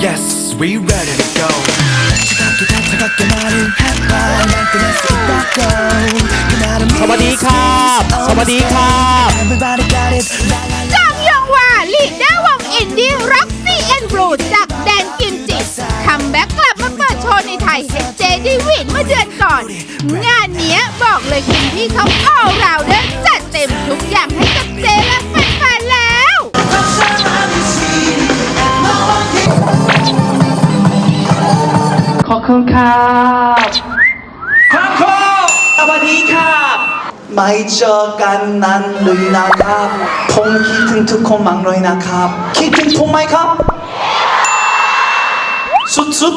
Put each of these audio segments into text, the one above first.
Yes, we ready to go 차갑게 말을 해봐 난 끊을 수 있다고 그 말은 สวัสดีครับ สวัสดีครับ Everybody got it la, la, la. จางยองวาลีดเดวงอินดี้ร็อกซี่แอนด์บลูจากแดนกิมจิคัมแบ็กกลับมาเปิดโชว์ในไทยให้เจดีวินเมื่อเดือนก่อน งานเนี้ยบอกเลยคุณพี่เขาเอาราวเด้อ คุณครับครับครูสวัสดีครับ ไม่เจอกันนานเลยนะครับ ผมคิดถึงทุกคนมากเลยนะครับ คิดถึงผมไหมครับ สุด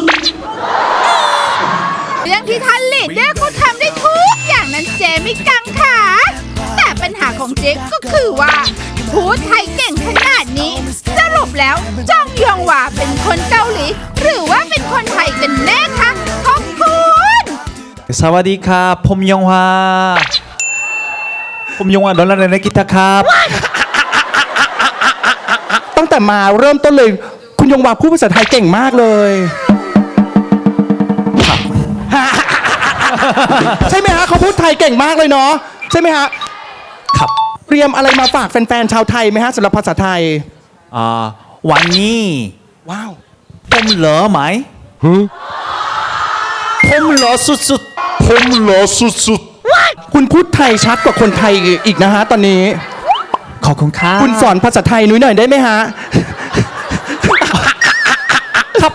เรื่องที่ท่านลีดเดอร์เขาทำได้ทุกอย่างนั้นเจไม่กังขาแต่ปัญหาของเจก็คือว่าพูดไทยเก่งขนาดนี้ สรุปแล้วจองยองหวาเป็นคนเกาหลี หรือว่าเป็นคนไทยกันแน่คะขอบคุณ สวัสดีครับผมยงฮาผมยงฮาดอลลาร์ในกีตาร์ครับ ตั้งแต่มาเริ่มต้นเลย คุณยงวาพูดภาษาไทยเก่งมากเลยใช่ไหมฮะเขาพูดไทยเก่งมากเลยเนาะใช่ไหมฮะครับเตรียมอะไรมาฝากแฟนๆชาวไทยไหมฮะสำหรับภาษาไทยอ่าวันนี้ว้าวผมเหลอไหมผมเหลอสุด ผมเหรอสุดๆคุณพูดไทยชัดกว่าคนไทยอีกนะฮะตอนนี้ ขอบคุณครัคุณสอนภาษาไทยนุ้ยหน่อยได้ไหมฮะ ครับ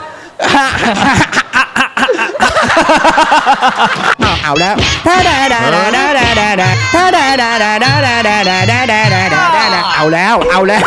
เอาแล้วเอาแล้วเอาแล้ว